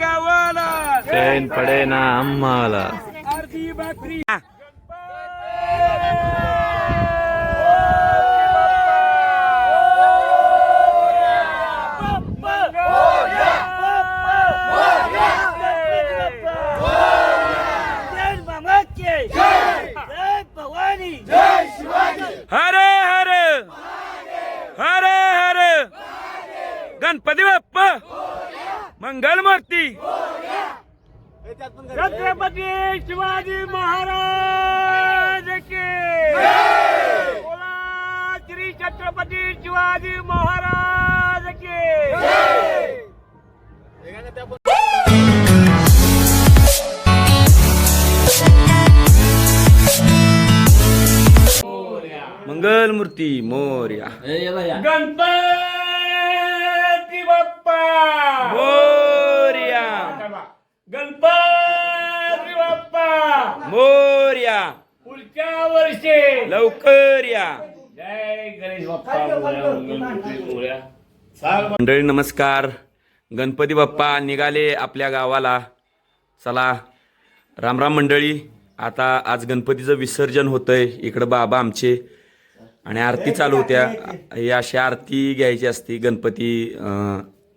गावाला चैन पडे ना आम्हाला अर्धी भाकरी शिवाजी महाराज के बोला श्री छत्रपती शिवाजी महाराज के मंगलमूर्ती मोर्या गणपती बाप्पा मोर्या गणपती बाप्पा मोर्या पुढच्या वर्षी लवकर या जय गणेश बाप्पा मंडळी नमस्कार. गणपती बाप्पा निघाले आपल्या गावाला. चला रामराम मंडळी आता आज गणपतीचं विसर्जन होतंय. इकडं बाबा आमचे. आणि आरती चालू होत्या. ही अशी आरती घ्यायची असती. गणपती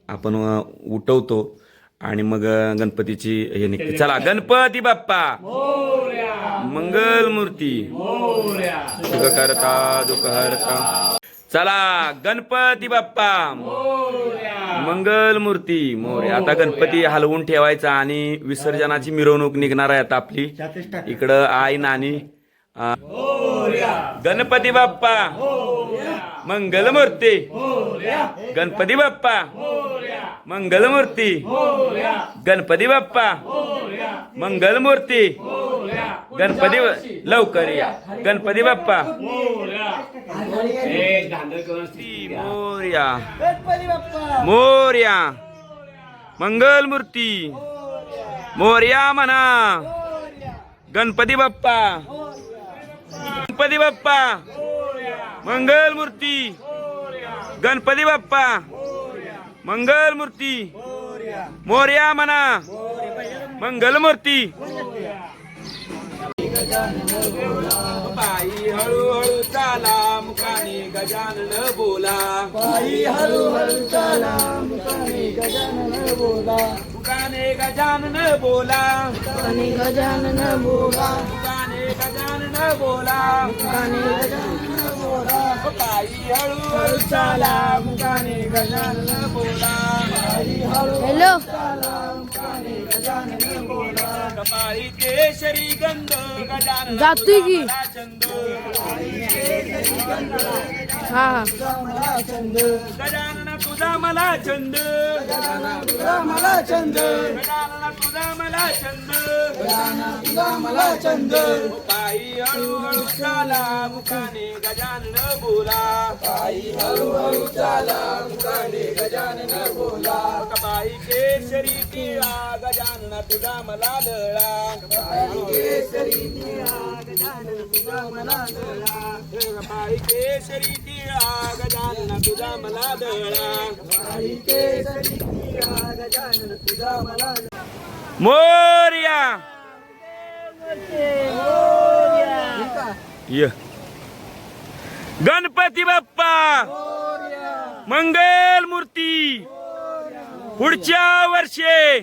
आपण उठवतो. आणि मग गणपतीची हे निघते. चला गणपती बाप्पा! मंगल मूर्ती सुख करता दुःख हरता चला गणपती बाप्पा. मंगल मूर्ती मोरे. आता गणपती हलवून ठेवायचा आणि विसर्जनाची मिरवणूक निघणार आहे आता आपली. इकडं आई नानी. गणपती बाप्पा. मंगलमूर्ती. गणपती बाप्पा. मंगलमूर्ती. गणपती बाप्पा. मंगलमूर्ती. गणपती लवकर या. गणपती बाप्पा. मोर्या. मोर्या. मंगलमूर्ती. मोर्या म्हणा. गणपती बाप्पा. गणपती बाप्पा. मंगलमूर्ती. गणपती बाप्पा. मंगलमूर्ती. मोर्या म्हणा. मंगलमूर्ती. बाई हळूहळू चाला मुखाने गजानन बोला. पायी हळूहळू चाला मुखाने गजानन बोला. मुखाने गजानन बोला. मुखाने गजानन बोला. मुखाने गजानन बोला. मुखाने गजानन बोला. बाई हळूहळू चाला मुखाने गजानन बोला. हॅलो. कपाळी केशरी गंध गजानन जातोय की. चंद हा हा. तुझा मला छंद. मला छंद गजानन तुझा मला छंद. मला छंद काही हळूहळू चाला मुखाने गजानन बोला. काही हळूहळू चाला मुखाने गजानन बोला कपाळी केशरी टिळा गजानन तुझा मला लळा. केसरी टिळा गजानन तुझा मला तुझा मला मोर्या. य. गणपती बाप्पा. मंगल मूर्ती. पुढच्या वर्षे.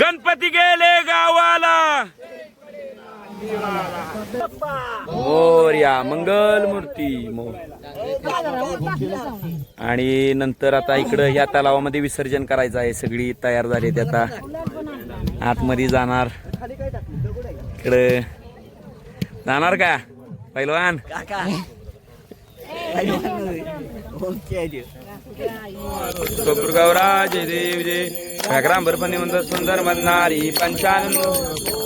गणपती गेले गावाला. मोर्या मंगल मूर्ती मोर. आणि नंतर आता इकडं या तलावामध्ये विसर्जन करायचं आहे. सगळी तयार झाली आता. आतमध्ये जाणार. इकडे. जाणार का? पैलवान? गौरा जय देव जय. घागराम म्हणतात सुंदर म्हणणारी पंचानंद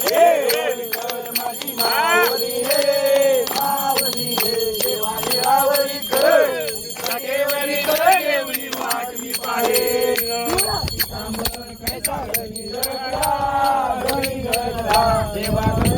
देवा.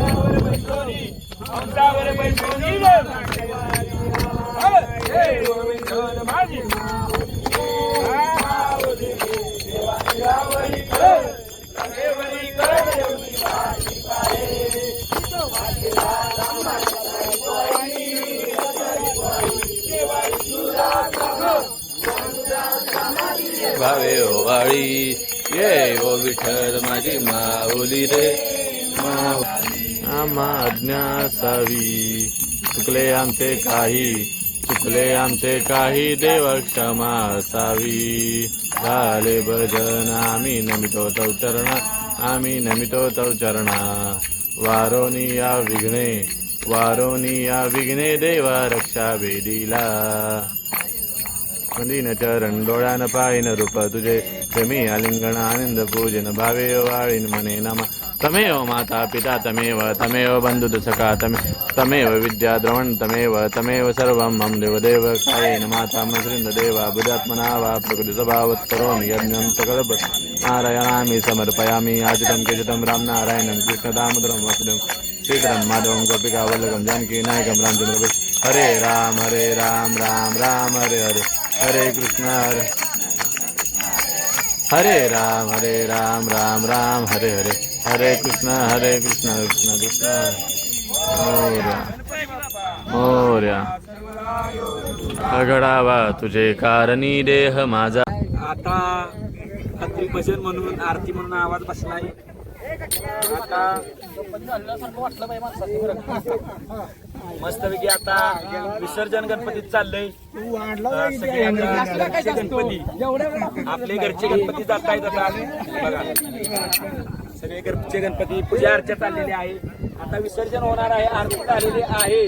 भावे ओवाळी वाळी. ये ओ विठ्ठल माझी माऊली रे. माज्ञासावी आम्हा अज्ञासावी. चुकले आमचे काही. चुकले आमचे काही देव क्षमा असावी. झाले भजन आम्ही नमितो तव चरणा आम्ही नमितो तव चरणा. वारोनी या विघ्ने वारोनी या विघ्ने देवा रक्षा वेदीला. મદીનચા રંડોળા ન પાઈન રૂપ તુજે જમી આલિંગણ આનંદ પૂજન ભાવે વાળીન મને નમઃ તમેવ માતા પિતા તમેવ તમેવ બંધુ સખા તમે તમેવ વિદ્યા દ્રવણ તમેવ તમેવ સર્વમ મમ દેવદેવ કાયેન માતા મસૃંદ દેવા બુધાત્મના વા પ્રકૃતિ સ્વભાવત્તરોમ યજ્ઞમ સકલ નારાયણામિ સમર્પયામિ આચિતમ કેચિતમ રામનારાયણમ કૃષ્ણ દામોદરમ વસુદેવ શ્રીધરમ માધવમ ગોપિકા વલ્લભમ જાનકી નાયકમ રામચંદ્ર हरे राम हरे राम राम राम हरे हरे हरे कृष्ण हरे। हरे राम हरे राम राम राम हरे हरे हरे कृष्ण हरे कृष्ण कृष्ण कृष्ण मोर्या मोर्या। घडावा तुझे कारणी देह माझा। आता भजन म्हणून आरती म्हणून आवाज बसलाय. आता मस्तपैकी आता विसर्जन गणपतीत चाललंय. सगळे आता घरचे गणपती. आपले घरचे गणपती जात आहेत आता. बघा. सगळे घरचे गणपती पूजा अर्चा चाललेली आहे. आता विसर्जन होणार आहे. आरती झालेली आहे.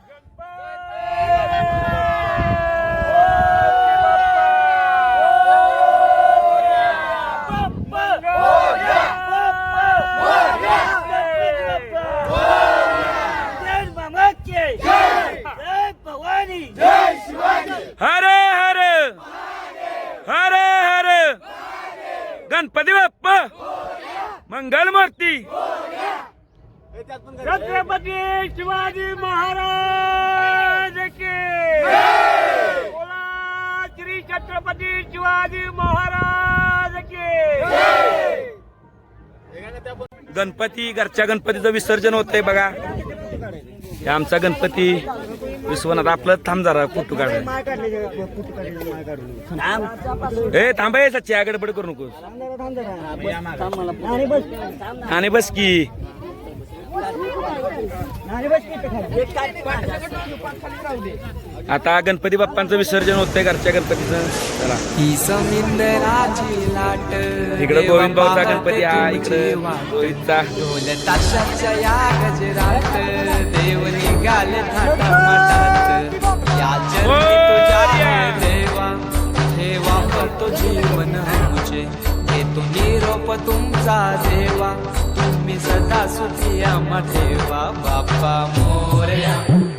हर हर हर हर गणपती बाप्पा मंगल मूर्ती छत्रपती शिवाजी महाराज के बोला श्री छत्रपती शिवाजी महाराज के गणपती घरच्या गणपतीचं विसर्जन होतंय बघा. हे आमचा गणपती विश्वनाथ आपलं थांब जरा फोटो काढ. ए थांबाय सच्ची गडबड करू नकोस. आणि बस की. आता गणपती बाप्पांचं विसर्जन होतंय घरच्या गणपतीचं. चला. इकडे इकडं गोविंद भाऊचा गणपती हा इकडं रोहितचा. हो, ढोल ताशाच्या या गजरात जीवन निरोप तुमचा देवा तुम्ही सदा सुखी बाप्पा मोरया।